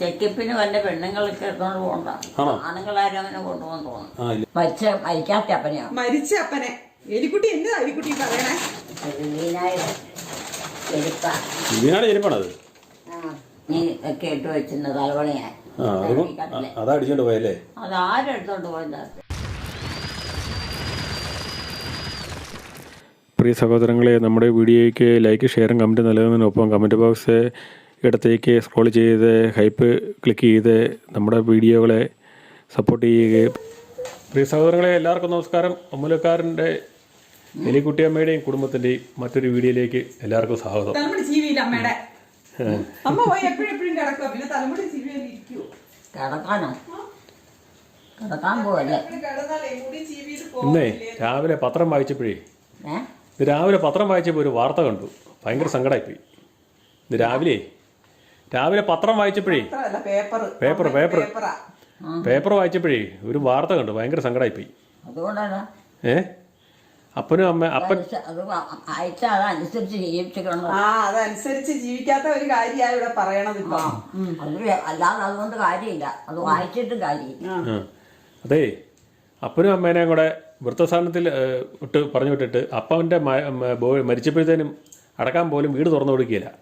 ചെക്കിപ്പിന് വല്ല പെണ്ണുങ്ങളൊക്കെ എടുത്തോണ്ട് പോകണ്ട. ആണോ? ആണുങ്ങളാരും അങ്ങനെ കൊണ്ടുപോകാൻ തോന്നുന്നു മരിച്ച മരിക്കാത്ത അപ്പനെയാ. മരിച്ച അപ്പനെ. എലിക്കുട്ടി എന്ത് എലിക്കുട്ടി പറയണേ? ചെരുപ്പാണത്? നീ വെച്ചിരുന്ന തലവണയാ. ആ അത് അതാ അടിച്ചോണ്ട് പോയല്ലേ? അതാരെടുത്തോണ്ട് പോയത്? പ്രിയ സഹോദരങ്ങളെ നമ്മുടെ വീഡിയോയ്ക്ക് ലൈക്ക് ഷെയറും കമന്റ് നൽകുന്നതിനൊപ്പം കമന്റ് ബോക്സ് ഇടത്തേക്ക് സ്ക്രോൾ ചെയ്ത് ഹൈപ്പ് ക്ലിക്ക് ചെയ്ത് നമ്മുടെ വീഡിയോകളെ സപ്പോർട്ട് ചെയ്യുകയും പ്രിയ സഹോദരങ്ങളെ എല്ലാവർക്കും നമസ്കാരം. അമൂലക്കാരന്റെ എലിക്കുട്ടിയമ്മയുടെയും കുടുംബത്തിന്റെയും മറ്റൊരു വീഡിയോയിലേക്ക് എല്ലാവർക്കും സ്വാഗതം. കിടക്കാനോ? കിടക്കാൻ പോവല്ലേ ഇന്നേ രാവിലെ പത്രം വായിച്ചപ്പോഴേ രാവിലെ പത്രം വായിച്ചപ്പോൾ ഒരു വാർത്ത കണ്ടു. ഭയങ്കര സങ്കടമായിപ്പോയി ഇത് രാവിലെ രാവിലെ പത്രം വായിച്ചപ്പോഴേ? പേപ്പർ. Paper, paper. പേപ്പറാ. പേപ്പർ വായിച്ചപ്പോഴേ ഒരു വാർത്ത കണ്ടു ഭയങ്കര സങ്കടമായിപ്പോയി അതുകൊണ്ടാണ്. ഏ? അപ്പനും അമ്മ അപ്പൻ അതനുസരിച്ച് ജീവിച്ചിട്ടുണ്ട് ആ അതനുസരിച്ച് ജീവിക്കാത്ത ഒരു കാര്യമാണ് ഇവിടെ പറയണത് ഇപ്പൊ. അത് അല്ലാതെ അതുകൊണ്ട് കാര്യമില്ല. അത് വായിച്ചിട്ടും കാര്യമില്ല. അതേ അപ്പനും അമ്മേനെയും കൂടെ വൃത്തസ്ഥാനത്തിൽ ഇട്ട് പറഞ്ഞു വിട്ടിട്ട് അപ്പന്റെ മരിച്ചപ്പോഴത്തേനും അടക്കാൻ പോലും വീട് തുറന്നു കൊടുക്കുകയില്ല.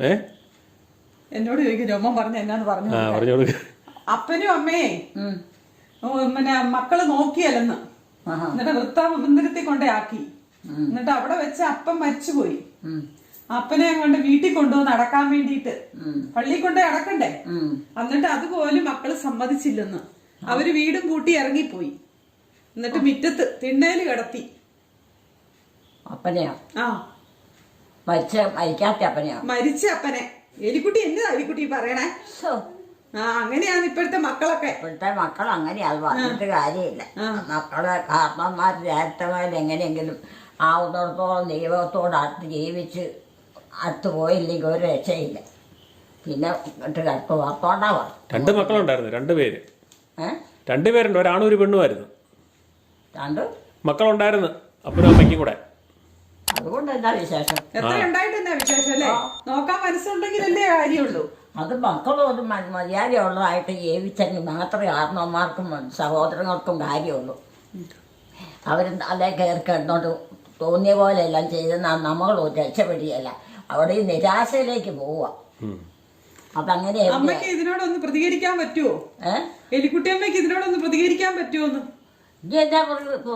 ഏ? എന്നോട് ചോദിക്കും രോമൻ പറഞ്ഞ എന്നാന്ന് പറഞ്ഞു ആ പറഞ്ഞു കൊടുക്കുക അപ്പനും അമ്മയെ ഓ, പിന്നെ മക്കൾ നോക്കിയല്ലെന്ന്. ആഹാ. എന്നിട്ട് വൃത്താമന്ദിരത്തിൽ കൊണ്ടേ ആക്കി. എന്നിട്ട് അവിടെ വെച്ച് അപ്പൻ മരിച്ചുപോയി. ഉം. അപ്പനെ കൊണ്ട് വീട്ടിൽ കൊണ്ടുവന്ന് അടക്കാൻ വേണ്ടിയിട്ട്. ഉം. പള്ളി കൊണ്ടേ അടക്കണ്ടേ? ഉം. എന്നിട്ട് അതുപോലും മക്കൾ സമ്മതിച്ചില്ലെന്ന്. അവർ വീടും പൂട്ടി ഇറങ്ങിപ്പോയി. എന്നിട്ട് മിറ്റത്ത് തിണ്ണേൽ കിടത്തി. അപ്പനെയോ? ആ. മരിച്ച മരിക്കാത്ത അപ്പനെയോ? മരിച്ച അപ്പനെ. എലിക്കുട്ടി എന്നതാ എലിക്കുട്ടി പറയണേ? ആ അങ്ങനെയാണ് ഇപ്പോഴത്തെ മക്കളൊക്കെ. ഇപ്പോഴത്തെ മക്കൾ അങ്ങനെയാ അത് പറഞ്ഞിട്ട് കാര്യമില്ല. മക്കളെ കാരണന്മാർ നേരത്തെ എങ്ങനെയെങ്കിലും ആവുന്നിടത്തോളം ദൈവത്തോട് അടുത്ത് ജീവിച്ച് അടുത്ത് പോയില്ലെങ്കിൽ ഒരു രക്ഷയില്ല. പിന്നെ അടുത്ത് വർത്തോണ്ടാവാ രണ്ട് മക്കളുണ്ടായിരുന്നു രണ്ട് പേര്. ഏ? രണ്ട് പേരുണ്ട് ഒരാണും ഒരു പെണ്ണുമായിരുന്നു. രണ്ട്? മക്കളുണ്ടായിരുന്നു അപ്പനും അമ്മയ്ക്കും കൂടെ. അതുകൊണ്ട് എന്താ വിശേഷം? എത്ര ഉണ്ടായിട്ടെന്നാ വിശേഷം അല്ലേ? നോക്കാൻ മനസ്സുണ്ടെങ്കിലല്ലേ കാര്യമുള്ളൂ? അത് മക്കളോട് മ- മര്യാദയുള്ളതായിട്ട് ജീവിച്ചെങ്കിൽ മാത്രമേ കാരണവന്മാർക്കും സഹോദരങ്ങൾക്കും കാര്യമുള്ളൂ. അവർ അല്ലെ കയറി കിടന്നോണ്ട് തോന്നിയ പോലെ എല്ലാം ചെയ്ത് നമ്മൾ രക്ഷപ്പെടുകയല്ല. അവിടെ ഈ നിരാശയിലേക്ക് പോവുക. അപ്പൊ അങ്ങനെ അമ്മയ്ക്ക് ഇതിനോടൊന്ന് പ്രതികരിക്കാൻ പറ്റുമോ ഏഹ് എലിക്കുട്ടി അമ്മയ്ക്ക് ഇതിനോടൊന്ന് പ്രതികരിക്കാൻ പറ്റുമോ ഇനി എന്താ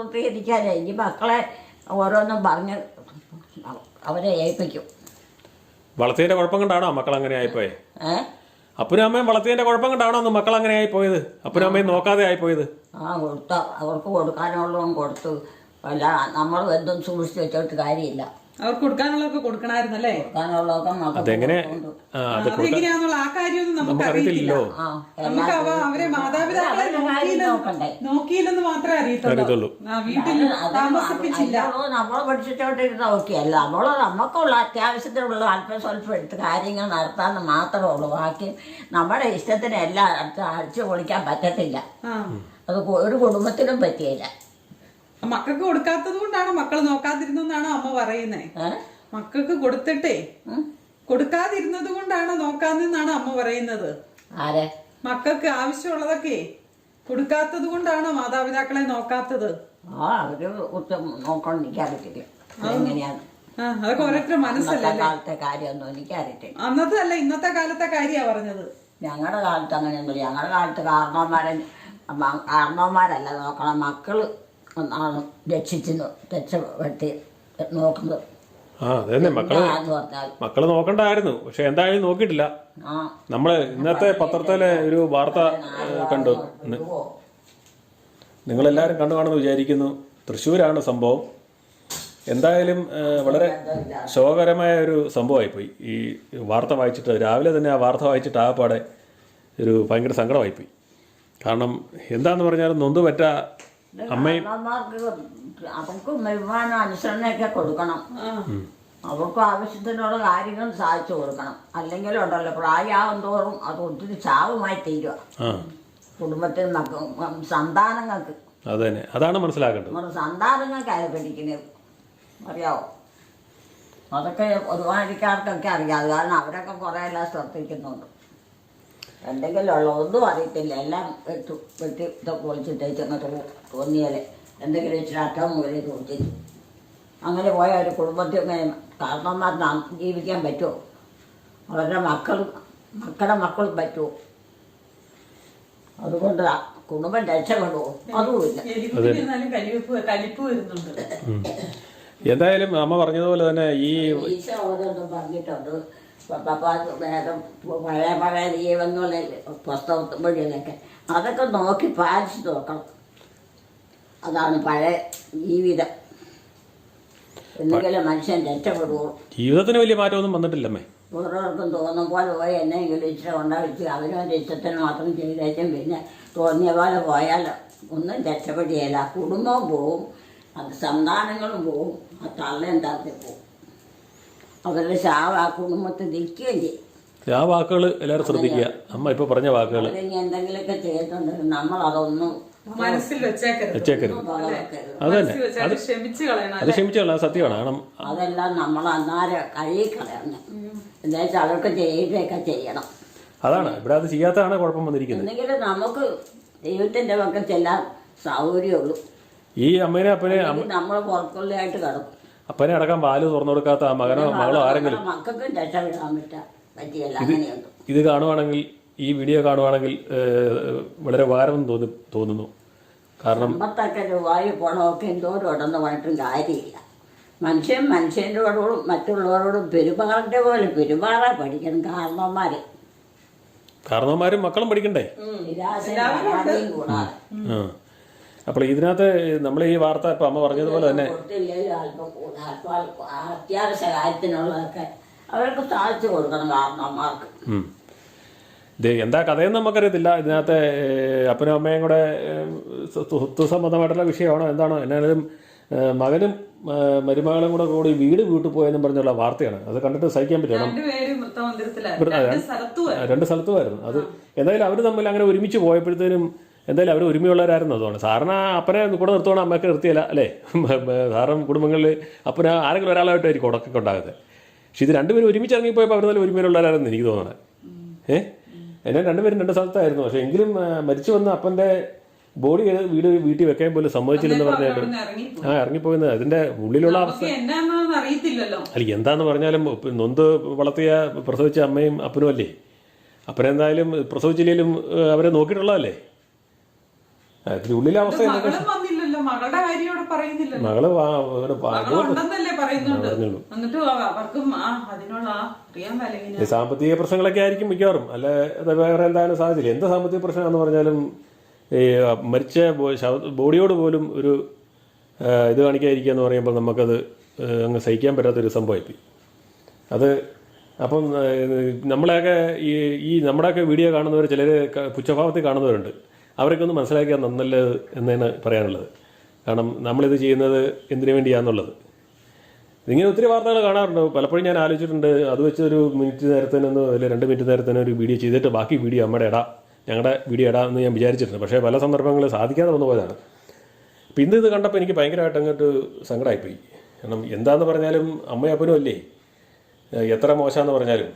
പ്രതികരിക്കാനേ? ഇനി മക്കളെ ഓരോന്നും പറഞ്ഞ് അവരെ ഏൽപ്പിക്കും. വളർത്തിയതിന്റെ കുഴപ്പം കണ്ടാണോ മക്കൾ അങ്ങനെ ആയിപ്പോയെ? ഏ? അപ്പനും അമ്മയും കുഴപ്പം കണ്ടാണോ അന്ന് മക്കൾ അങ്ങനെ ആയിപ്പോയത്? അപ്പനും അമ്മയും നോക്കാതെ ആയിപ്പോയത്? ആ കൊടുത്ത അവർക്ക് കൊടുക്കാനുള്ളതും കൊടുത്തു. അല്ല നമ്മൾ എന്തും സൂക്ഷിച്ച് വെച്ചോട്ട് കാര്യമില്ല. അവർക്ക് കൊടുക്കാനുള്ളതൊക്കെ കൊടുക്കണമായിരുന്നല്ലേ? കൊടുക്കാനുള്ളതൊക്കെ നമുക്ക് അതെങ്ങനെ? ആ അത് അതെങ്ങനെയാന്നുള്ള ആ കാര്യമൊന്നും നമുക്ക് അറിയത്തില്ല. നമുക്കറിയത്തില്ലല്ലോ ആ നമുക്ക് അവ അവരെ മാതാപിതാക്കളെ അവരുടെ കാര്യം നോക്കിയില്ലെന്ന് നോക്കണ്ടേ. നോക്കിയില്ലെന്ന് മാത്രമേ അറിയത്തുള്ളൂ. അറിയത്തുള്ളൂ. ആ വീട്ടിൽ താമസിപ്പിച്ചില്ല. നമ്മൾ പഠിച്ചിട്ടോണ്ടിരുന്ന നോക്കിയല്ല. നമ്മൾ നമുക്കുള്ള അത്യാവശ്യത്തിനുള്ള അല്പം സ്വല്പം എടുത്ത് കാര്യങ്ങൾ നടത്താന്ന് മാത്രമേ ഉള്ളൂ. ബാക്കി നമ്മുടെ ഇഷ്ടത്തിന് എല്ലാം അടിച്ചു പൊളിക്കാൻ പറ്റത്തില്ല. ആ. അത് കൊ- ഒരു കുടുംബത്തിനും പറ്റിയില്ല മക്കൾക്ക് കൊടുക്കാത്തത് കൊണ്ടാണ് മക്കൾ നോക്കാതിരുന്നെന്നാണോ അമ്മ പറയുന്നേ? മക്കൾക്ക് കൊടുത്തിട്ടേ കൊടുക്കാതിരുന്നത് കൊണ്ടാണ് നോക്കാന്നാണ് അമ്മ പറയുന്നത്? ആരെ? മക്കൾക്ക് ആവശ്യമുള്ളതൊക്കെ കൊടുക്കാത്തത് കൊണ്ടാണോ മാതാപിതാക്കളെ നോക്കാത്തത്? ആ അവർ എങ്ങനെയാണ് അതൊക്കെ ഓരോരുത്തരുടെ മനസ്സല്ലേ അന്നത്തെ കാലത്തെ കാര്യമൊന്നും അന്നത്തെ അല്ല ഇന്നത്തെ കാലത്തെ കാര്യാ പറഞ്ഞത്. ഞങ്ങളുടെ കാലത്ത് അങ്ങനെയൊന്നുമില്ല. ഞങ്ങളുടെ കാലത്ത് കാരണവന്മാരെ കാരണവന്മാരല്ല നോക്കണം. മക്കൾ ആണ് രക്ഷിച്ച് രക്ഷപ്പെട്ടി രക്ഷപ്പെടുത്തി നോക്കുന്നത്. ആ അതന്നെ. മക്കൾ എന്ന് പറഞ്ഞാൽ മക്കൾ നോക്കണ്ടായിരുന്നു. പക്ഷെ എന്തായാലും നോക്കിട്ടില്ല ആ. നമ്മൾ ഇന്നത്തെ പത്രത്തിലെ ഒരു വാർത്ത കണ്ടു. നിങ്ങൾ നിങ്ങളെല്ലാവരും കണ്ടു കാണുമെന്ന് വിചാരിക്കുന്നു. തൃശ്ശൂരാണ് സംഭവം. എന്തായാലും വളരെ ശോകരമായ ഒരു സംഭവമായിപ്പോയി. ഈ വാർത്ത വായിച്ചിട്ട് രാവിലെ തന്നെ ആ വാർത്ത വായിച്ചിട്ട് ആ പാടെ ഒരു ഭയങ്കര സങ്കടമായിപ്പോയി. കാരണം എന്താന്ന് പറഞ്ഞാൽ നൊന്തു പറ്റ അമ്മയും കാരണവന്മാർക്ക് അവർക്കും ബഹുമാനം അനുസരണയൊക്കെ കൊടുക്കണം. അവർക്കും ആവശ്യത്തിനുള്ള കാര്യങ്ങൾ സാധിച്ചു കൊടുക്കണം. അല്ലെങ്കിൽ ഉണ്ടല്ലോ പ്രായമാകും തോറും അത് ഒത്തിരി ചാവുമായി തീരുക. കുടുംബത്തിൽ മക്ക സന്താനങ്ങൾക്ക്. അത് തന്നെ അതാണ് മനസ്സിലാക്കേണ്ടത്. നമ്മുടെ സന്താനങ്ങൾക്കാണ് പിടിക്കുന്നത്. അറിയാവോ? അതൊക്കെ പൊതുവാഴിക്കാർക്കൊക്കെ അറിയാം. അത് കാരണം അവരൊക്കെ കുറേ എല്ലാം ശ്രദ്ധിക്കുന്നുണ്ട്. എന്തെങ്കിലും ഉള്ള ഒന്നും അറിയത്തില്ല. എല്ലാം വെട്ടി വെട്ടി ഇതൊക്കെ പൊളിച്ചിട്ടേച്ച് അങ്ങോട്ട് തോന്നിയാലേ എന്തെങ്കിലും ഇച്ചിരി അറ്റവും മുകളിൽ തോന്നിച്ചു. അങ്ങനെ പോയ ഒരു കുടുംബത്തിൽ ഇങ്ങനെ കാരണവന്മാർ നാം ജീവിക്കാൻ പറ്റുമോ? അവരുടെ മക്കളും മക്കളുടെ മക്കളും പറ്റുമോ? അതുകൊണ്ട് കുടുംബം രക്ഷപ്പെടുമോ? അതുമില്ല. എന്തായാലും അമ്മ പറഞ്ഞതുപോലെ തന്നെ ഈ ഈശോ ഓരോന്നും പറഞ്ഞിട്ടുണ്ട്. പഴയ പഴയ ദൈവങ്ങളിൽ പുസ്തകത്തിൽ വഴിയിലൊക്കെ അതൊക്കെ നോക്കി പാലിച്ചു നോക്കണം. അതാണ് പഴയ ജീവിതം. എന്തെങ്കിലും മനുഷ്യൻ രക്ഷപ്പെടുവോ? ജീവിതത്തിന് വലിയ മാറ്റമൊന്നും വന്നിട്ടില്ലമ്മേ. ഓരോർക്കും തോന്നും പോലെ പോയി എന്നെങ്കിലും ഇച്ചിരി ഉണ്ടാവിച്ച് അവനവന്റെ ഇഷ്ടത്തിന് മാത്രം ചെയ്തേച്ചും പിന്നെ തോന്നിയ പോലെ പോയാൽ ഒന്നും രക്ഷപ്പെടുകയില്ല. കുടുംബവും പോവും. അത് സന്താനങ്ങളും പോവും. ആ തള്ളയും തള്ളി പോവും. അവരുടെ ശാവ ആ കുടുംബത്തിൽ നിൽക്കുകയും ചെയ്യും. ആ വാക്കുകൾ എല്ലാവരും ശ്രദ്ധിക്കുക. അമ്മ ഇപ്പോൾ പറഞ്ഞ വാക്കുകൾ എന്തെങ്കിലുമൊക്കെ ചെയ്തിട്ടുണ്ടെങ്കിൽ നമ്മളതൊന്നും മനസ്സിൽ വെച്ചേക്കരുത്. അത് തന്നെ അത് ക്ഷമിച്ച് കളയണം സത്യമാണ്. കാരണം അതെല്ലാം നമ്മൾ അന്നേരം കഴുകിക്കളയണം എന്നുവെച്ചാൽ അവർക്ക് ചെയ്യുകയൊക്കെ ചെയ്യണം. അതാണ്. ഇവിടെ അത് ചെയ്യാത്തതാണ് കുഴപ്പം വന്നിരിക്കുന്നത്. എന്തെങ്കിലും നമുക്ക് ദൈവത്തിന്റെ പക്കം ചെല്ലാൻ സൗകര്യമുള്ളൂ ഈ അമ്മേനെ അപ്പനെ നമ്മൾ പുറത്തുള്ളിയായിട്ട് കിടക്കും. അപ്പനെ അടക്കം പാൽ തുറന്നു കൊടുക്കാത്ത മകനോ മകളോ ആരെങ്കിലും മക്കൾക്കും രക്ഷപ്പെടാൻ പറ്റാ. പറ്റിയല്ല അങ്ങനെയുണ്ട് ഇത് കാണുവാണെങ്കിൽ ഈ വീഡിയോ കാണുവാണെങ്കിൽ വളരെ ഉപകാരം തോന്നി തോന്നുന്നു. കാരണം വായു രൂപയും പണമൊക്കെ എന്തോരം ഉണ്ടെന്ന് പറഞ്ഞിട്ടും കാര്യമില്ല. മനുഷ്യൻ മനുഷ്യന്റെയോടും മറ്റുള്ളവരോടും പെരുമാറേണ്ട പോലെ പെരുമാറാൻ പഠിക്കണം കാരണവന്മാർ കാരണവന്മാരും മക്കളും പഠിക്കണ്ടേ? അപ്പോൾ ഇതിനകത്ത് നമ്മൾ ഈ വാർത്ത ഇപ്പം അമ്മ പറഞ്ഞതുപോലെ തന്നെ അത്യാവശ്യ കാര്യത്തിനുള്ളതൊക്കെ അവർക്ക് സാധിച്ചു കൊടുക്കണം കാരണവന്മാർക്ക്. ഇത് എന്താ കഥയെന്ന് നമുക്കറിയത്തില്ല. ഇതിനകത്ത് അപ്പനും അമ്മയും കൂടെ സുസംബന്ധമായിട്ടുള്ള വിഷയമാണോ. എന്താണോ? എന്നാലും മകനും മരുമകളും കൂടെ കൂടി വീട് വീട്ടു പോയെന്നും പറഞ്ഞുള്ള വാർത്തയാണ്. അത് കണ്ടിട്ട് സഹിക്കാൻ പറ്റണം രണ്ട് സ്ഥലത്തുമായിരുന്നു. അത് എന്തായാലും അവർ തമ്മിൽ അങ്ങനെ ഒരുമിച്ച് പോയപ്പോഴത്തേനും എന്തായാലും അവർ ഒരുമയുള്ളവരായിരുന്നു. അതുകൊണ്ട് സാറിന് അപ്പനെ കൂടെ നിർത്തുവാണ്? അമ്മയ്ക്ക് നിർത്തിയല്ല അല്ലേ? സാറും കുടുംബങ്ങളിൽ അപ്പന ആരെങ്കിലും ഒരാളായിട്ടായിരിക്കും ഉടക്കൊക്കെ ഉണ്ടാകുന്നത്. പക്ഷെ ഇത് രണ്ടുപേരും ഒരുമിച്ച് ഇറങ്ങിപ്പോയപ്പോൾ അവർ നല്ല ഒരുമയിലുള്ളവരായിരുന്നു എനിക്ക് തോന്നുന്നത്. ഏഹ് എന്നെ രണ്ടുപേരും രണ്ട് സ്ഥലത്തായിരുന്നു. പക്ഷെ എങ്കിലും മരിച്ചു വന്ന അപ്പന്റെ ബോഡി വീട് വീട്ടിൽ വെക്കാൻ പോലും സമ്മതിച്ചില്ലെന്ന് പറഞ്ഞാൽ ആ ഇറങ്ങിപ്പോകുന്നത് അതിന്റെ ഉള്ളിലുള്ള അവസ്ഥ. അല്ല എന്താന്ന് പറഞ്ഞാലും നൊന്ത് വളർത്തിയ പ്രസവിച്ച അമ്മയും അപ്പനും അല്ലേ? അപ്പനെന്തായാലും പ്രസവിച്ചില്ലെങ്കിലും അവരെ നോക്കിയിട്ടുള്ളതല്ലേ? അതിന്റെ ഉള്ളിലെ അവസ്ഥ എന്താ? മകളുടെ കാര്യം ഇവിടെ പറയുന്നില്ലല്ലോ. മകൾ എന്നിട്ട് അവർക്കും അതിനുള്ള സാമ്പത്തിക പ്രശ്നങ്ങളൊക്കെ ആയിരിക്കും മിക്കവാറും. അല്ല വേറെ എന്തായാലും സാഹചര്യം എന്ത് സാമ്പത്തിക പ്രശ്നമാണെന്ന് പറഞ്ഞാലും ഈ മരിച്ച ബോഡിയോട് പോലും ഒരു ഇത് കാണിക്കാതിരിക്കുക എന്ന് പറയുമ്പോൾ നമുക്കത് അങ്ങ് സഹിക്കാൻ പറ്റാത്തൊരു സംഭവമായി അത് അപ്പം നമ്മളെയൊക്കെ ഈ ഈ നമ്മുടെയൊക്കെ വീഡിയോ കാണുന്നവർ ചിലർ പുച്ഛഭാവത്തിൽ കാണുന്നവരുണ്ട്. അവരൊക്കെ ഒന്ന് മനസ്സിലാക്കിയാൽ നന്നല്ലത് എന്നാണ് പറയാനുള്ളത്. കാരണം നമ്മളിത് ചെയ്യുന്നത് എന്തിനു വേണ്ടിയാന്നുള്ളത്. ഇങ്ങനെ ഒത്തിരി വാർത്തകൾ കാണാറുണ്ട്. പലപ്പോഴും ഞാൻ ആലോചിച്ചിട്ടുണ്ട് അത് വെച്ച് ഒരു മിനിറ്റ് നേരത്തേനൊന്ന് അല്ലെങ്കിൽ രണ്ട് മിനിറ്റ് നേരത്തിന് ഒരു വീഡിയോ ചെയ്തിട്ട് ബാക്കി വീഡിയോ അമ്മയുടെ ഇടാം ഞങ്ങളുടെ വീഡിയോ ഇടാം എന്ന് ഞാൻ വിചാരിച്ചിട്ടുണ്ട്. പക്ഷേ പല സന്ദർഭങ്ങളിൽ സാധിക്കാതെ വന്നു പോയതാണ്. പിന്നെ ഇത് കണ്ടപ്പോൾ എനിക്ക് ഭയങ്കരമായിട്ട് അങ്ങോട്ട് സങ്കടമായിപ്പോയി കാരണം എന്താന്ന് പറഞ്ഞാലും അമ്മയും അപ്പനും അല്ലേ? എത്ര മോശമെന്ന് പറഞ്ഞാലും.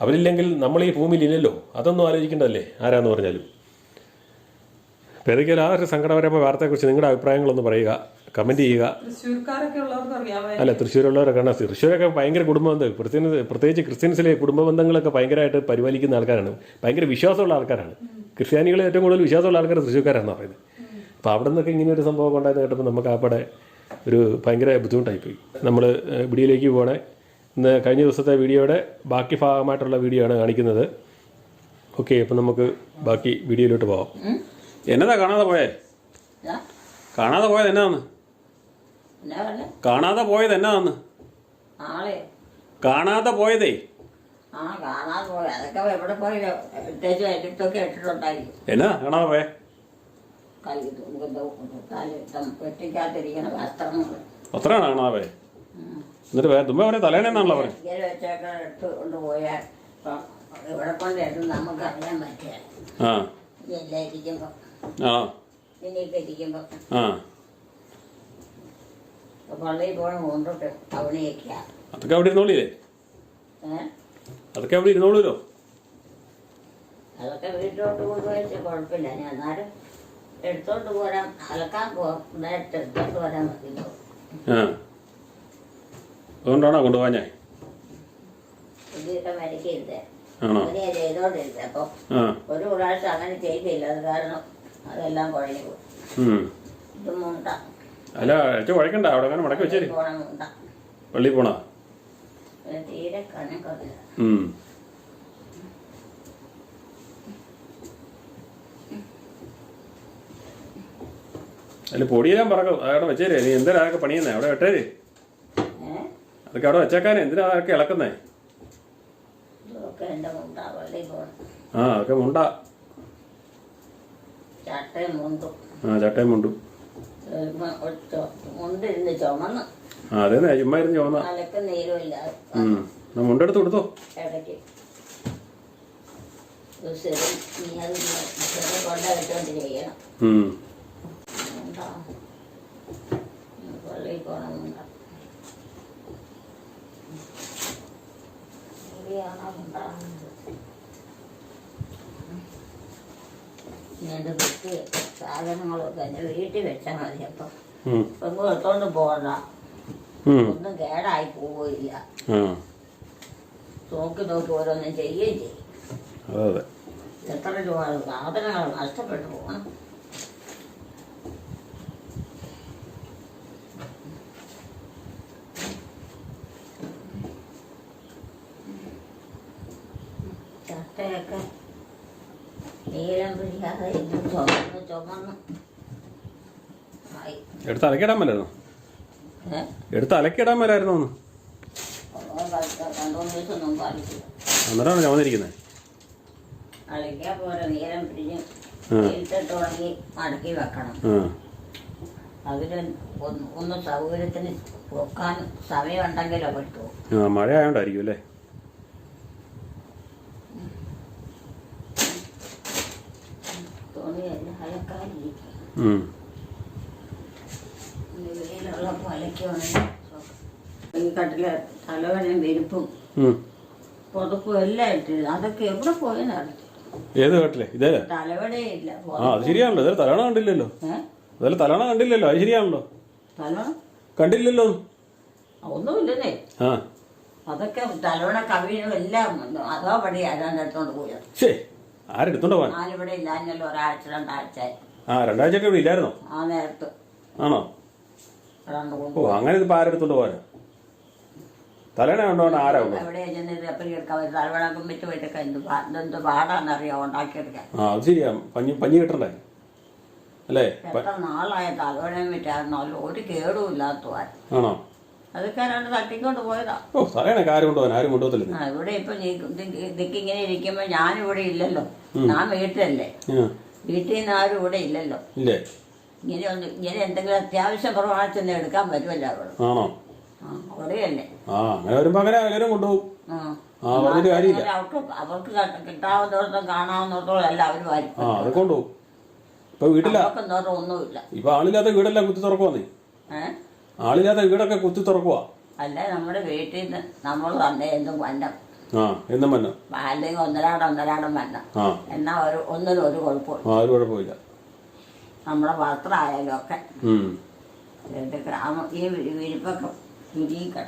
അവരില്ലെങ്കിൽ നമ്മൾ ഈ ഭൂമിയിൽ ഇല്ലല്ലോ. അതൊന്നും ആലോചിക്കേണ്ടതല്ലേ? ആരാന്ന് പറഞ്ഞാലും. അപ്പോൾ ഏതൊക്കെയാലും ആ ഒരു സങ്കടപരമായ വാർത്തയെക്കുറിച്ച് നിങ്ങളുടെ അഭിപ്രായങ്ങളൊന്ന് പറയുക കമന്റ് ചെയ്യുക. അല്ല തൃശ്ശൂരുള്ളവരൊക്കെ ആണ് തൃശ്ശൂരൊക്കെ ഭയങ്കര കുടുംബ ബന്ധം പ്രത്യേകിച്ച് പ്രത്യേകിച്ച് ക്രിസ്ത്യൻസിലെ കുടുംബ ബന്ധങ്ങളൊക്കെ ഭയങ്കരമായിട്ട് പരിപാലിക്കുന്ന ആൾക്കാരാണ്. ഭയങ്കര വിശ്വാസമുള്ള ആൾക്കാരാണ്. ക്രിസ്ത്യാനികൾ ഏറ്റവും കൂടുതൽ വിശ്വാസമുള്ള ആൾക്കാർ തൃശ്ശൂർക്കാരാണെന്ന് പറയുന്നത്. അപ്പോൾ അവിടെ നിന്നൊക്കെ ഇങ്ങനെ ഒരു സംഭവം ഉണ്ടായത് കേട്ടപ്പോൾ നമുക്ക് അവിടെ ഒരു ഭയങ്കര ബുദ്ധിമുട്ടായിപ്പോയി. നമ്മൾ വീഡിയോയിലേക്ക് പോകണേ ഇന്ന് കഴിഞ്ഞ ദിവസത്തെ വീഡിയോയുടെ ബാക്കി ഭാഗമായിട്ടുള്ള വീഡിയോ ആണ് കാണിക്കുന്നത്. ഓക്കെ അപ്പം നമുക്ക് ബാക്കി വീഡിയോയിലോട്ട് പോവാം. എന്നതാ കാണാതെ പോയേ? കാണാതെ പോയത് എന്നാന്ന്? കാണാതെ പോയത് എന്നാന്ന്? കാണാതെ പോയതേ? എന്നാ കാണാതെ പോയേ? അത്രയാണ് കാണാതെ പോയെ? എന്നിട്ട് വേ- തുമ്പ തലേണെന്നാണല്ലോ നമുക്ക് അറിയാൻ പറ്റില്ല. ആ. ആ. ആ. അതൊക്കെ അവിടെ ഇരുന്നോളില്ലേ അതൊക്കെ അവിടെ ഇരുന്നോളൂല്ലോ അതൊക്കെ വീട്ടിലോട്ട് കൊണ്ടുപോയിട്ട് കുഴപ്പമില്ല. ഞാൻ എന്നാലും എടുത്തോണ്ട് പോരാൻ അലക്കാൻ പോ. നേരത്തെ എടുത്തോണ്ട് വരാൻ മതിയോ ആ. അതുകൊണ്ടാണോ കൊണ്ടുപോകാൻ ഞാൻ ആണോ? ഒരു പ്രാവശ്യം അങ്ങനെ ചെയ്തില്ല. അത് കാരണം അതെല്ലാം കുഴഞ്ഞു പോകും. ഇത് മുണ്ട. അല്ല ഏറ്റവും കുഴക്കണ്ട അവിടെ അങ്ങനെ മടക്കി വെച്ചേര്. പള്ളിയിൽ പോണോ തീരെ. അല്ല പൊടിയെല്ലാം പറക്കും അവിടെ വെച്ചേര്. നീ എന്തിനാ അതൊക്കെ പണിയുന്നേ? അവിടെ വെട്ടേര്. അതൊക്കെ അവിടെ വെച്ചേക്കാനേ. എന്തിനാ അതൊക്കെ ഇളക്കുന്നേ? ആ അതൊക്കെ മുണ്ട. ചട്ടയും മുണ്ടും ആ ചട്ടയും മുണ്ടും മുണ്ടിരുന്ന് ചുമന്ന്. ആ അതേന്നെ ചുമ്മാ ഇരുന്ന് ചോന്ന അലക്ക് നീരുമില്ല. ഉം. എന്നാ മുണ്ടെടുത്ത് കൊടുത്തോ. ഇടയ്ക്ക്. ഒരു ശരി നീ അത് ശരി കൊണ്ടുപോയിട്ടോണ്ട് ചെയ്യണം ഉം. മുണ്ടാ. പള്ളിയിൽ പോകണം മുണ്ട ശരിയാണോ ഉണ്ടാകുന്നത് എന്റെ കുട്ടി സാധനങ്ങളൊക്കെ എന്റെ വീട്ടിൽ വെച്ചാൽ മതി അപ്പം. ഒന്നും എടുത്തോണ്ട് പോകണ്ട. ഒന്നും കേടായി പോവില്ല ആ. നോക്കി നോക്കി ഓരോന്നും ചെയ്യുകയും ചെയ്യും. എത്ര രൂപ സാധനങ്ങൾ നഷ്ടപ്പെട്ടു പോകണം ചട്ടയൊക്കെ നീലം പിടിക്കാതെ ഇത് ചുമന്ന് ചുമന്ന് ആയി എടുത്ത് അലക്കിടാൻ മേലായിരുന്നു? എടുത്ത് അലക്കിടാൻ മേലായിരുന്നു ഒന്ന്? അന്നേരമാണ് ഞാൻ മടക്കി വെക്കണം. അതിന് ഒന്ന് സൗകര്യത്തിന് വെക്കാൻ സമയമുണ്ടെങ്കിലോ പറ്റുമോ ആ മഴ ആയോണ്ടായിരിക്കും അല്ലേ? തുണിയല്ല അലക്കാനിരിക്കും ഉം. വെയിലുള്ളപ്പോൾ അലക്കുവാണെങ്കിൽ ഈ കട്ടിലെ തലവനയും വിരിപ്പും പുതപ്പും എല്ലാം ഇട്ടിരുന്നു അതൊക്കെ എവിടെ ഏത് കേട്ടില്ലേ ഇതേ ആ അത് ശരിയാണല്ലോ. ഇതേ തലവണ കണ്ടില്ലല്ലോ. അതല്ല തലവണ കണ്ടില്ലല്ലോ. അത് ശരിയാണല്ലോ. കണ്ടില്ലല്ലോ. ഒന്നുമില്ലേ ആ. അതൊക്കെ തലവണ കവിയും എല്ലാം അതോ പടി ആരാണ്ട് എടുത്തോണ്ട് പോയത്? ശേ ആരെടുത്തോണ്ട് പോവാൻ ഞാനിവിടെ ഇല്ലാഞ്ഞല്ലോ ഒരാഴ്ച രണ്ടാഴ്ച ആ രണ്ടാഴ്ചയൊക്കെ ഇവിടെ ഇല്ലായിരുന്നോ? ആ നേരത്ത്. ആണോ? ഓ കൊണ്ടു അങ്ങനെ ഇതിപ്പോ ആരെടുത്തോണ്ട് പോവാനോ തലേണ കൊണ്ടുപോകണ ആരാ ഉണ്ടോ എവിടെ ചെന്നിട്ട് എപ്പറി എടുക്കാൻ പറ്റും തലവണക്കം വിറ്റ് പോയിട്ടൊക്കെ എന്ത് എന്ത് പാടാന്നറിയാം ഉണ്ടാക്കിയെടുക്കാൻ. ആ അത് ശരിയാ. പഞ്ഞി പഞ്ഞി കിട്ടണ്ടേ? അല്ലേ? എത്ര നാളായ തലവണയും ഒരു കേടും ഇല്ലാത്തവാൻ ആണോ? അതൊക്കെ രണ്ട് തട്ടിക്കൊണ്ട് പോയതാ. ഓ തലയണൊക്കെ ആരും കൊണ്ടുപോകാൻ ആരും കൊണ്ടുപോകത്തില്ല ആ ഇവിടെ ഇപ്പൊ നീ ഇതിക്കിങ്ങനെ ഇരിക്കുമ്പോ ഞാനിവിടെ ഇല്ലല്ലോ. ഞാൻ വീട്ടിലല്ലേ. വീട്ടിൽ നിന്ന് ആരും ഇവിടെ ഇല്ലല്ലോ. ഇല്ലേ? ഇങ്ങനെ ഒന്ന് ഇങ്ങനെ എന്തെങ്കിലും അത്യാവശ്യം കുറവാണെന്ന് ചെന്ന് എടുക്കാൻ പറ്റുമല്ലോ അവിടെ ആണോ? ആ അവിടെയല്ലേ ആ അങ്ങനെ വരുമ്പോ അങ്ങനെ എല്ലാവരും കൊണ്ടുപോകും. ആ. ആ പറഞ്ഞിട്ട് കാര്യമില്ല. അവർക്ക് അവർക്ക് ക- കിട്ടാവുന്നിടത്തും കാണാവുന്നിടത്തോളം എല്ലാം അവർ വരും ആ അത് കൊണ്ടുപോകും. ഇപ്പൊ വീട്ടില അവർക്ക് എന്തോരം ഒന്നുമില്ല. ഇപ്പൊ ആളില്ലാത്ത വീടെല്ലാം കുത്തി തുറക്കുവാ നീ? ഏഹ് ആളില്ലാത്ത വീടൊക്കെ കുത്തി തുറക്കുവാ? അല്ല നമ്മുടെ വീട്ടിൽ നിന്ന് നമ്മൾ തന്നെ എന്തും വന്നം. ആ എന്നും വന്ന? അല്ലെങ്കിൽ ഒന്നരാടം ഒന്നരാടം വന്നം. ആ. എന്നാ ഒരു ഒന്നിനും ഒരു കുഴപ്പമില്ല. ആ ഒരു കുഴപ്പമില്ല. നമ്മുടെ വസ്ത്രമായാലും ഒക്കെ എന്റെ ഗ്രാമം ഈ വിരിപ്പൊക്കെ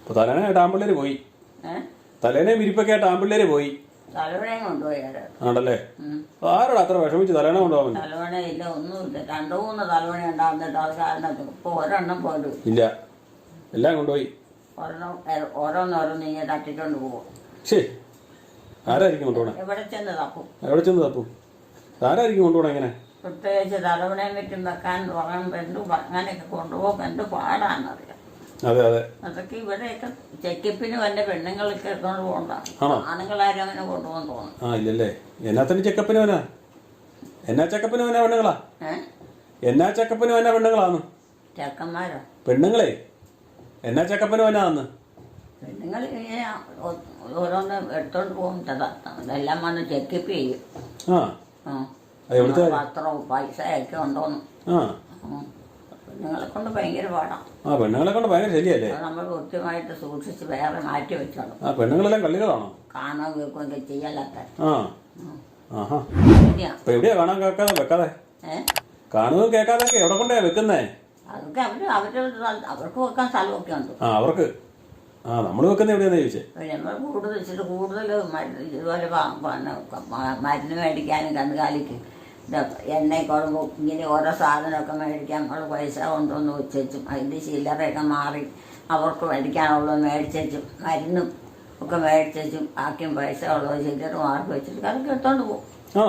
ഇപ്പൊ തലേനെ പോയി. തലേനെ വിരിപ്പൊക്കെ ആയിട്ട് ആമ്പിള്ളേര് പോയി. തലവണയും കൊണ്ടുപോയി ആര്? ആണല്ലേ? ഉം. അപ്പൊ ആരോടാ അത്ര വിഷമിച്ച് തലേനെ കൊണ്ടുപോകാൻ വേണ്ടി? തലവണയില്ല ഒന്നുമില്ല. രണ്ടു മൂന്ന് തലവണ ഉണ്ടാകുന്നിട്ട് അത് കാരണം ഇപ്പോൾ ഒരെണ്ണം പോലും ഇല്ല. ഇല്ല. എല്ലാം കൊണ്ടുപോയി. ഒരെണ്ണം എ- ഓരോന്നോരോന്ന് ഇങ്ങനെ തട്ടിക്കൊണ്ട് പോകും ശേ ആരായിരിക്കും കൊണ്ടുപോണേ? എവിടെ ചെന്ന് തപ്പും? എവിടെ ചെന്ന് തപ്പും? ആരായിരിക്കും കൊണ്ടുപോകണം എങ്ങനെ പ്രത്യേകിച്ച് തലവണയും വെച്ചും വെക്കാൻ പറയുമ്പോൾ എന്ത് അങ്ങനെയൊക്കെ കൊണ്ടുപോകും എന്ത് പാടാണെന്നറിയാം അതെ അതെ. അതൊക്കെ ഇവിടെയൊക്കെ ചെക്കപ്പിന് വല്ല പെണ്ണുങ്ങളൊക്കെ എടുത്തോണ്ട് പോകണ്ട. ആണോ? ആണുങ്ങളാരും അങ്ങനെ കൊണ്ടുപോകാൻ തോന്നും ആ ഇല്ലല്ലേ. എന്നാത്തിന് ചെക്കപ്പിന് വനാ എന്നാ ചെക്കപ്പിന് വനാ പെണ്ണുങ്ങളാ? എന്നാ ചെക്കപ്പിന് വനാ പെണ്ണുങ്ങളാന്ന്? ചെക്കന്മാരോ? പെണ്ണുങ്ങളെ? എന്നാ ചെക്കപ്പിന് വനാന്ന് പെണ്ണുങ്ങൾ ഇങ്ങനെ ഓരോന്ന് എടുത്തോണ്ട് പോകും. എല്ലാം വന്ന് ചെക്കപ്പ് ചെയ്യും. ആ. പത്രവും പൈസ ഒക്കെ ഉണ്ടോന്ന്. നിങ്ങളെ കൊണ്ട് ഭയങ്കര പാടാം. ആ പെണ്ണുങ്ങളെ കൊണ്ട് ഭയങ്കര ശരിയല്ലേ നമ്മൾ കൃത്യമായിട്ട് സൂക്ഷിച്ച് വേറെ മാറ്റി വെച്ചോളൂ. ആ പെണ്ണുങ്ങളെല്ലാം കള്ളികളാണോ? കാണാൻ കേൾക്കുകയൊക്കെ ചെയ്യാലൊക്കെ. ആ. ആഹാ. എവിടെയാ കാണാൻ കേൾക്കാതെ വെക്കാതെ? കാണുന്നതും കേൾക്കാതൊക്കെ എവിടെ കൊണ്ടാ വെക്കുന്നേ? അതൊക്കെ അവർ അവരുടെ അവർക്ക് വെക്കാൻ സ്ഥലമൊക്കെ ഉണ്ട്. ആ അവർക്ക്. ആ നമ്മൾ വെക്കുന്ന എവിടെയാണ് ചോദിച്ചേ? പിന്നെ നമ്മൾ കൂടുതൽ ഇച്ചിരി കൂടുതൽ ഇതുപോലെ മരുന്ന് മേടിക്കാനും കന്നുകാലിക്ക് എണ്ണ കുഴമ്പ് ഇങ്ങനെ ഓരോ സാധനമൊക്കെ മേടിക്കാൻ നമ്മൾ പൈസ കൊണ്ടുവന്ന് വെച്ചും അതിന്റെ ചില്ലറയൊക്കെ മാറി അവർക്ക് മേടിക്കാനുള്ളത് മേടിച്ചും മരുന്നും ഒക്കെ മേടിച്ചും ബാക്കിയും പൈസ ഉള്ളത് ചില്ലറ മാറി വെച്ചിട്ട് അതൊക്കെ എടുത്തോണ്ട് പോകും. ആ.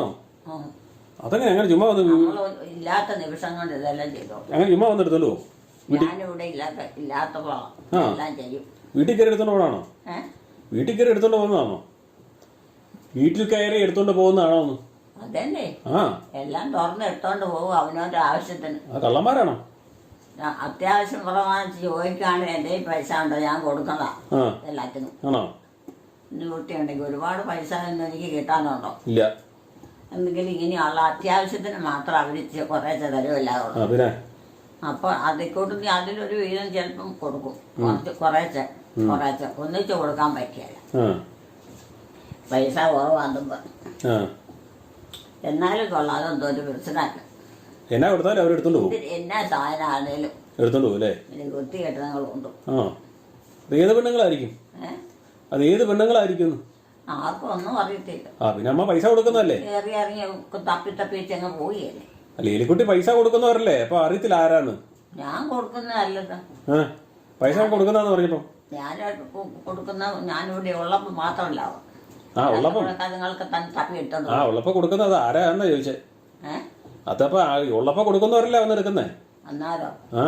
അതങ്ങനെ? അങ്ങനെ ചുമ്മാ വന്ന് നമ്മൾ ഇല്ലാത്ത നിമിഷം കൊണ്ട് ഇതെല്ലാം ചെയ്തോളൂ. അങ്ങനെ ചുമ്മാ വന്നെടുത്തോളൂ ഞാനിവിടെ ഇല്ലാത്ത ഇല്ലാത്തപ്പോ. എല്ലാം ചെയ്യും. വീട്ടിൽ കയറി എടുത്തോണ്ട് പോകണോ വീട്ടിൽ കയറി എടുത്തോണ്ട് പോകുന്നതാണോ? വീട്ടിൽ കയറി എടുത്തോണ്ട് പോകുന്നതാണോ ഒന്ന് അതന്നെ. ആ. എല്ലാം തുറന്ന് എടുത്തോണ്ട് പോകും അവനവന്റെ ആവശ്യത്തിന്. ആ കള്ളന്മാരാണോ? അത്യാവശ്യം പ്രമാണിച്ച് ചോദിക്കുകയാണെങ്കിൽ എന്റെ പൈസ ഉണ്ടോ? ഞാൻ കൊടുക്കണതാ എല്ലാത്തിനും. ആണോ? കുട്ടിയുണ്ടെങ്കിൽ ഒരുപാട് പൈസ ഒന്നും എനിക്ക് കിട്ടാനുണ്ടോ? ഇല്ല. എന്തെങ്കിലും ഇങ്ങനെയുള്ള അത്യാവശ്യത്തിന് മാത്രം അവർ കുറേശ്ശെ തരുമല്ലാതുള്ളൂ അപ്പോൾ അതിക്കൂട്ടി അതിലൊരു വീതം ചിലപ്പം കൊടുക്കും. കുറച്ച് കുറേശ്ശെ. കുറേശ്ശെ ഒന്നിച്ചു കൊടുക്കാൻ പറ്റിയല്ല. പൈസ കുറവാകുമ്പോൾ എന്നാലും കൊള്ളാതെ എന്തോ ഒരു പ്രശ്നമല്ല. എന്നാ കൊടുത്താലും അവരെടുത്തോണ്ട് പോകും. ഇത് എന്നാ സാധനമാണേലും എടുത്തോണ്ട് പോകും അല്ലേ? വൃത്തി വൃത്തികെട്ടങ്ങളുണ്ട് ആ. അത് ഏത് പെണ്ണുങ്ങളായിരിക്കും? അത് ഏത് പെണ്ണുങ്ങളായിരിക്കും? ആർക്കും ഒന്നും അറിയത്തില്ല. ആ പിന്നെ അമ്മ പൈസ കൊടുക്കുന്നല്ലേ കയറി ഇറങ്ങി തപ്പി തപ്പി തപ്പിച്ചങ്ങ് പോയില്ലേ അല്ല എലിക്കുട്ടി പൈസ കൊടുക്കുന്നവരല്ലേ? അപ്പൊ അറിയത്തില്ല ആരാണ്? ഞാൻ കൊടുക്കുന്നതല്ലത് പൈസ കൊടുക്കുന്ന പറഞ്ഞപ്പോ. ഞാൻ കൊടുക്കുന്ന ഞാനിവിടെ ഉള്ളപ്പോൾ മാത്രമല്ല. ആ ഉള്ളപ്പം. നിങ്ങൾക്ക് തന്നെ തപ്പി എടുത്തോണ്ട് ആ ഉള്ളപ്പോ കൊടുക്കുന്നത് ആരാന്നാ ചോദിച്ചേ? അതപ്പോ ആ ഉള്ളപ്പോ കൊടുക്കുന്നവരല്ലേ വന്ന് എടുക്കുന്നേ അന്നാരോ? ആ.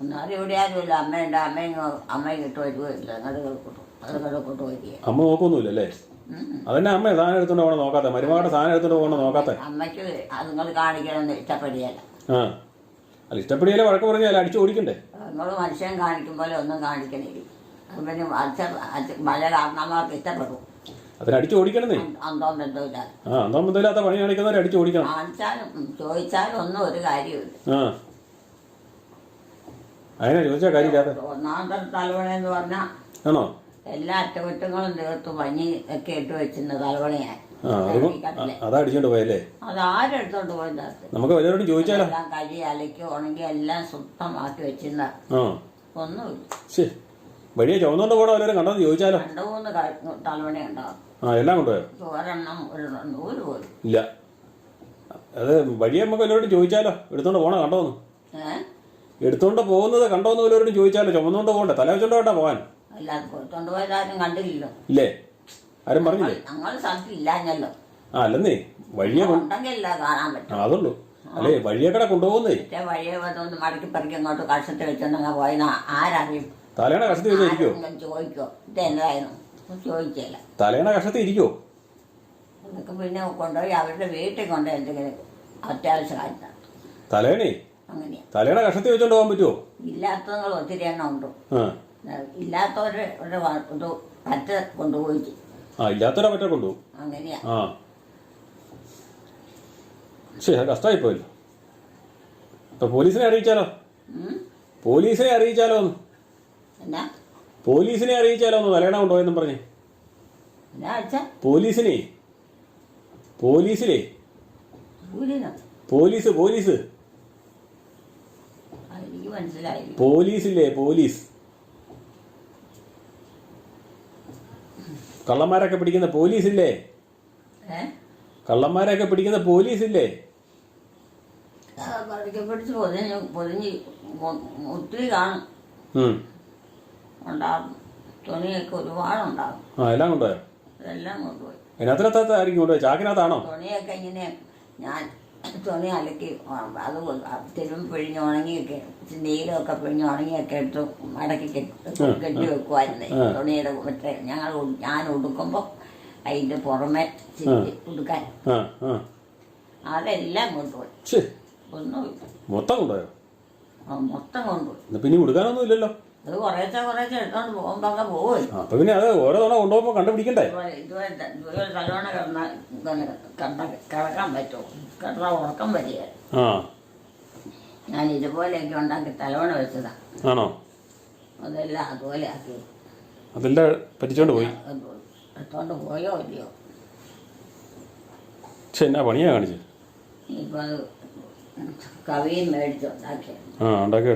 അന്നാരും ഇവിടെ ആരുമില്ല അമ്മയുണ്ട് അമ്മയും അമ്മയും ഇട്ട് വരുകയില്ല അങ്ങോട്ട് കേൾക്കട്ടു അത് കിടക്കോട്ട് വരിക അമ്മ നോക്കൊന്നുമില്ല അല്ലേ? അതന്നെ അമ്മ സാധനം എടുത്തോണ്ട് പോകണം നോക്കാത്ത. മരുമകളുടെ സാധനം എടുത്തോണ്ട് പോകണം നോക്കാത്ത. അമ്മയ്ക്ക് അതുങ്ങൾ കാണിക്കണം ഇഷ്ടപ്പെടുകയല്ല ആ. അല്ല ഇഷ്ടപ്പെടിയാലേ വഴക്ക് പറഞ്ഞാൽ അടിച്ചു ഓടിക്കണ്ടേ? നിങ്ങൾ മനുഷ്യൻ കാണിക്കും പോലെ ഒന്നും കാണിക്കണില്ല. പിന്നെ പല കാരണന്മാർക്ക് ഇഷ്ടപ്പെടും. ഓടിക്കണമെന്നേ ആ അന്തോ പണി കാണിക്കുന്നവരെ അടിച്ചു ഓടിക്കണം. കാണിച്ചാലും ചോദിച്ചാലും ഒന്നും ഒരു കാര്യമില്ല ആ. അതിനാ ഒന്നാമത്തെ തലവണ എന്ന് പറഞ്ഞാൽ ആണോ? എല്ലാ അറ്റകുറ്റങ്ങളും തീർത്ത് പഞ്ഞി ഒക്കെ ഇട്ട് വെച്ചിരുന്ന തലവണയാണ് ആ അത് അതാ അടിച്ചോണ്ട് പോയല്ലേ? അത് ആരെടുത്തോണ്ട് പോയത്? നമുക്ക് വല്ലവരോടും ചോദിച്ചാലോ? എല്ലാം കഴുകി അലക്കി ഉണങ്ങി എല്ലാം ശുദ്ധമാക്കി വെച്ചിരുന്ന ആ. ഒന്നുമില്ല. ശരി വഴിയെ ചുവന്നുകൊണ്ട് പോകണ വല്ലവരും കണ്ടോ ചോദിച്ചാലോ? രണ്ടു മൂന്ന് തലവണ ഉണ്ടാവും. ആ എല്ലാം കൊണ്ടുപോയോ? ഒരെണ്ണം ഒരു നൂൽ പോലും. ഇല്ല. അത് വഴിയെ നമുക്ക് വല്ലവരോടും ചോദിച്ചാലോ? എടുത്തോണ്ട് പോണോ കണ്ടോന്ന്? ഏഹ് എടുത്തോണ്ട് പോകുന്നത് കണ്ടോന്ന് വല്ലവരോടും ചോദിച്ചാലോ? ചുമന്നുകൊണ്ട് പോകണ്ടേ. തല വെച്ചോണ്ട് വേണ്ട പോകാൻ. അല്ലാതെ കൊടുത്തോണ്ട് പോയതാരും കണ്ടില്ലല്ലോ. ഇല്ലേ? ആരും പറഞ്ഞില്ലേ? ആ അല്ലെന്നേ വഴിയെ ഉണ്ടെങ്കിലല്ല കാണാൻ പറ്റും. അതുള്ളൂ. അല്ലേ വഴിയെ കട കൊണ്ടുപോകുന്നേ? മറ്റേ വഴിയെ വന്നൊന്ന് മടക്കി പറിക്കി അങ്ങോട്ട് കഷത്തി വെച്ചോണ്ടങ്ങ് പോയെന്ന് ആരറിയും? തലേണ കഷത്തി വെച്ച് ഇരിക്കോ ആരെങ്കിലും ചോദിക്കോ. ഇത് എന്തായിരുന്നു? ചോദിച്ചില്ല. തലേണ കഷത്തി ഇരിക്കോ അതൊക്കെ പിന്നെ കൊണ്ടുപോയി അവരുടെ വീട്ടിൽ കൊണ്ടുപോയി എന്തെങ്കിലും അത്യാവശ്യ കാര്യം തലേണേ? തലേണ കഷത്തി വെച്ചോണ്ട് പോകാൻ പറ്റുമോ ഇല്ലാത്തവങ്ങൾ ഒത്തിരി എണ്ണം ഉണ്ട്. ഇല്ലാത്തവരുടെ ഇത് പറ്റ കൊണ്ടുപോയി ആ ഇല്ലാത്തൊരാ പറ്റ കൊണ്ടുപോകും. ആ. ശരി കഷ്ടമായി പോയല്ലോ. ഇപ്പൊ പോലീസിനെ അറിയിച്ചാലോ? പോലീസിനെ അറിയിച്ചാലോ ഒന്ന് പോലീസിനെ അറിയിച്ചാലോ ഒന്ന് വലയണ കൊണ്ടുപോയെന്നും പറഞ്ഞേ. പോലീസിനെ? പോലീസിലെ? Police police. പോലീസില്ലേ പോലീസ്. കള്ളന്മാരൊക്കെ പിടിക്കുന്ന പോലീസില്ലേ? കള്ളന്മാരൊക്കെ പിടിക്കുന്ന പോലീസില്ലേ? ആ, പതുക്കെ പിടിച്ച് പൊതിഞ്ഞ് പൊതിഞ്ഞ് ഒത്തിരി കാണും. ഉണ്ടാകും തുണിയൊക്കെ ഒരുപാടുണ്ടാകും ആ എല്ലാം കൊണ്ടുപോയോ? അതെല്ലാം കൊണ്ടുപോയി. അതിനകത്തിനകത്ത് ആയിരിക്കും കൊണ്ടുപോയി ചാക്കിനകത്താണോ? തുണിയൊക്കെ ഇങ്ങനെ ഞാൻ തുണി അലക്കി അത് തിരുമ്പ് പിഴിഞ്ഞ് ഉണങ്ങിയൊക്കെ നീലമൊക്കെ പിഴിഞ്ഞ് ഉണങ്ങിയൊക്കെ എടുത്ത് മടക്കി കെട്ടി വെക്കുമായിരുന്നേ തുണിയുടെ മറ്റേ ഞങ്ങൾ ഞാൻ ഉടുക്കുമ്പോൾ അതിന്റെ പുറമെ ഉടുക്കാൻ. അതെല്ലാം കൊണ്ടുപോയി. ഒന്നും ഒന്നുമില്ല. മൊത്തം കൊണ്ടുപോയോ? മൊത്തം കൊണ്ടുപോയി. പിന്നെ ഉടുക്കാനൊന്നും ഇല്ലല്ലോ. അത് കുറേശ്ശെ കുറേശ്ശെ എടുത്തോണ്ട് പോകുമ്പോൾ അങ്ങ് പോവുമല്ലോ ആ, അപ്പൊ പിന്നെ അത് ഓരോ തവണ കൊണ്ടുപോകുമ്പോ കണ്ടുപിടിക്കണ്ടേ? ഇതുപോലെ ഇതുപോലെ ത- ഇതുപോലെ നല്ലോണം കിടന്നാൽ കണ്ട കിടക്കാൻ പറ്റുമോ? ഉറക്കം വരിക. ആ. ഞാൻ ഇതുപോലെയൊക്കെ ഉണ്ടാക്കി തലവണ വെച്ചതാ. ആണോ? അതെല്ലാം അതുപോലെ ആക്കി. അതെല്ലാം പറ്റിച്ചോണ്ട് പോയി? അത് എടുത്തോണ്ട് പോയോ ഇല്ലയോ? പക്ഷെ എന്നാ പണിയാ കാണിച്ചത് ഇനിയിപ്പോൾ അത് കവിയും മേടിച്ചുണ്ടാക്കിയത് ആ ഉണ്ടാക്കി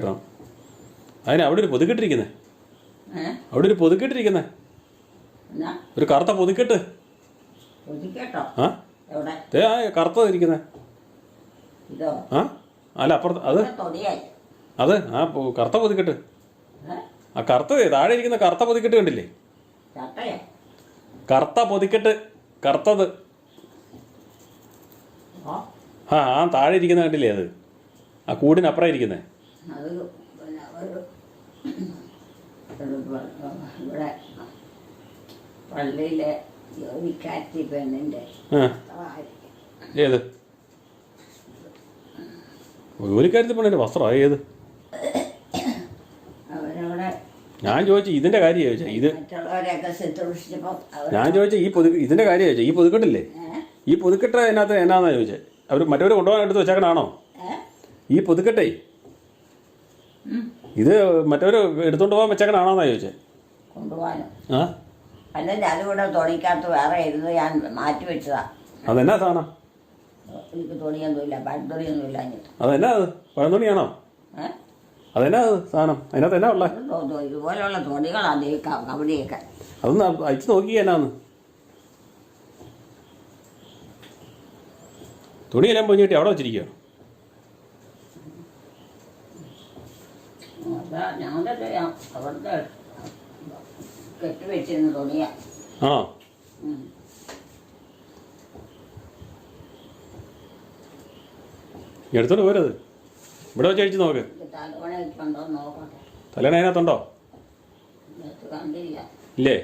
അതിന് അവിടെ ഒരു പൊതുക്കെട്ടിരിക്കുന്നേ. ഏ? അവിടെ ഒരു പൊതുക്കെട്ടിരിക്കുന്നേ. ഒരു കറുത്ത പൊതുക്കെട്ട്. ആ? ദേ ആ ഇരിക്കുന്നേ. അല്ല അപ്പുറത്ത് അത്? അത് ആ കറുത്ത പൊതുക്കെട്ട്. ആ കറുത്ത താഴെ ഇരിക്കുന്ന കറുത്ത പൊതുക്കെട്ട് കണ്ടില്ലേ? കറുത്ത പൊതിക്കെട്ട് കറുത്തത്. ആ? ആ താഴെ ഇരിക്കുന്ന കണ്ടില്ലേ അത്? ആ കൂടിനപ്പുറം ഇരിക്കുന്നേ. ഒരു ഇവിടെ പള്ളിയിലെ ജോലിക്കാരി പെണ്ണിന്റെ ഏത്? ജോലിക്കാരത്തിൽ പെണ്ണിന്റെ വസ്ത്രം ഏത്? ഞാൻ ചോദിച്ചു ഇതിന്റെ കാര്യം ചോദിച്ചാ ഇത് ഞാൻ ചോദിച്ച ഈ പൊതു ഇതിന്റെ കാര്യം ചോദിച്ചാ ഈ പൊതുക്കെട്ടില്ലേ? ഈ പൊതുക്കെട്ട് അതിനകത്ത് എന്നാന്നാ ചോദിച്ചത് അവർ മറ്റവർ കൊണ്ടുപോകാൻ എടുത്ത് വെച്ചേക്കണാണോ ഈ പൊതുക്കെട്ടേ. ഇത് മറ്റവർ എടുത്തുകൊണ്ട് പോകാൻ വെച്ചേക്കണാണോന്നാ ചോദിച്ചേ? കൊണ്ടുപോകാനോ ആ? തുണിക്കകത്ത് വേറെ ഇരുന്ന് ഞാൻ മാറ്റി വെച്ചതാ. അതെന്നാ സാധനം? എനിക്ക് തുണിയൊന്നുമില്ല പഴത്തുണിയൊന്നുമില്ല എന്നിട്ട് അതെന്നാ അത്? പഴന്തുണിയാണോ ഏഹ് അതെന്നാ അത് സാധനം? അതിനകത്ത് എന്നാ ഉള്ള? ഇതുപോലെയുള്ള തുണികളാണ് ഈ ക- കബഡിയൊക്കെ അതൊന്ന് അയച്ചു നോക്കി എന്നാന്ന് തുണിയെല്ലാം പൊഞ്ഞിട്ട് അവിടെ വെച്ചിരിക്കുകയാണ് കെട്ടിവെച്ചിരുന്ന തുണിയാ. ഈ എടുത്തോണ്ട് പോരത്. ഇവിടെ വെച്ച് അഴിച്ചു നോക്ക്. തലേണ അതിനകത്തുണ്ടോ? ഇല്ലേ?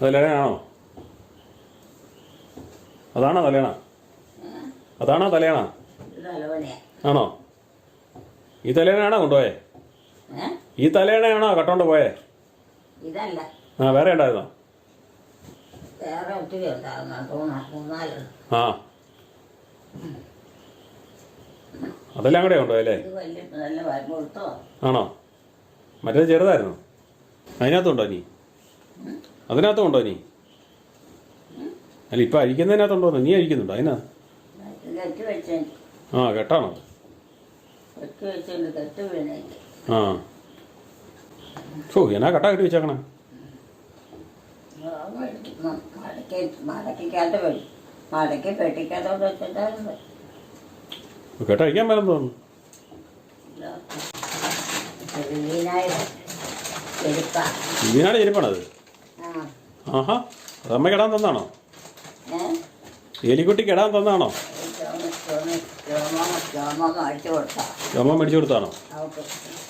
തലേണയാണോ അതാണോ തലേണ? അതാണോ തലയണ? ആണോ? ഈ തലേണയാണോ കൊണ്ടുപോയേ? ഈ തലേണയാണോ കട്ടോണ്ട് പോയേ? ആ വേറെ ഉണ്ടായിരുന്നോ? ആ. അതെല്ലാം കൂടെ ഉണ്ടോ അല്ലേ ആണോ? മറ്റേത് ചെറുതായിരുന്നു. അതിനകത്തുണ്ടോ നീ അതിനകത്തും ഉണ്ടോ നീ അല്ല ഇപ്പം അഴിക്കുന്നതിനകത്തുണ്ടോ നീ അഴിക്കുന്നുണ്ടോ അതിനാ കെട്ടി വെച്ച് ആ കെട്ടാണോ? ആ. ഓ എന്നാ കട്ട കെട്ടി വെച്ചേക്കണേ. കെട്ട മേലെന്ന് തോന്നുന്നു ഇതിനാണ് ചെരുപ്പാണത്? ആഹാ അതമ്മ കിടാൻ തന്നാണോ? എലിക്കുട്ടി ഇടാൻ തന്നാണോ? രോമം മേടിച്ചു കൊടുത്താണോ?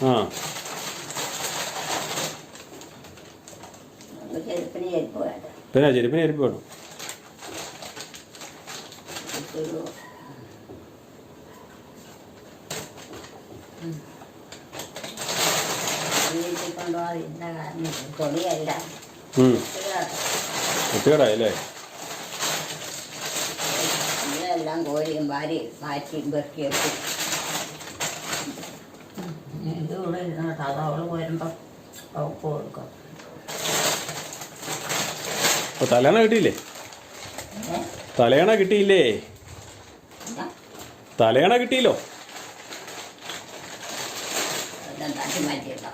ആ. പിന്നെ ചെരുപ്പിന് ചെരുപ്പ് വേണം. ഒരു വീട്ടിൽ കൊണ്ടുപോകാതെ ഇന്ന കാരണം തുണിയല്ല ഉം. ഇതാ. ഒത്തുകേടായല്ലേ ഇതെല്ലാം കോരിയും വാരി മാറ്റിയും വെക്കിയൊക്കെ അത് അവൾ വരുമ്പോൾ അവൾക്ക് കൊടുക്കും. തലേണ കിട്ടിയില്ലേ? തലേണ കിട്ടിയില്ലേ? തലേണ കിട്ടിയില്ലോ? പിന്നെ അതെ മാറ്റിയിട്ടോ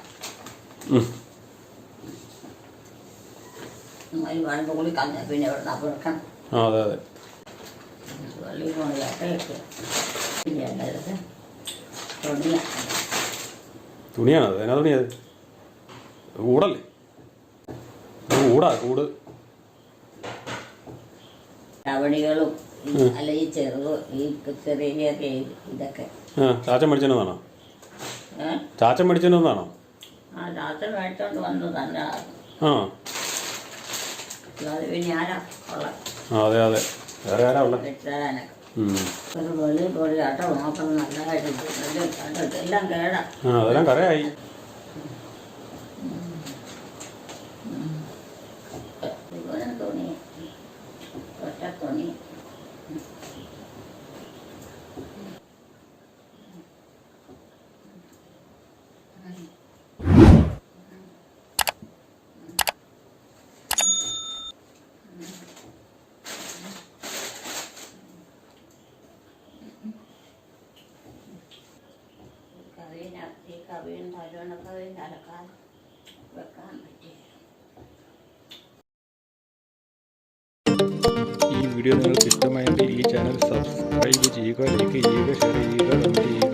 തുണിയാണോ? അത് എന്നാ തുണിയത് കൂടല്ലേ? കൂടാ കൂട്. കവടികളും അല്ല ഈ ചെറു ഈ ചെറിയ ചെറിയ ഇതൊക്കെ. ചാച്ചൻ മേടിച്ചോന്നാണോ ചാച്ചൻ മേടിച്ചോന്നാണോ ആ ചാച്ചൻ മേടിച്ചോണ്ട് വന്നു തന്നെ ആ. അതെ അതെ വേറെ ആരാ ഉള്ളത്? അതെല്ലാം കറയായി ഇതുപോലെ തുണി തുണി കറിയിനകത്ത് ഈ കറിയും തരുവണൊക്കെ അലക്കാൻ വെക്കാൻ പറ്റി ഈ വീഡിയോ നിങ്ങൾക്ക് ഇഷ്ടമായെങ്കിൽ ഈ ചാനൽ സബ്സ്ക്രൈബ് ചെയ്യുക ലൈക്ക് ചെയ്യുക ഷെയർ ചെയ്യുക.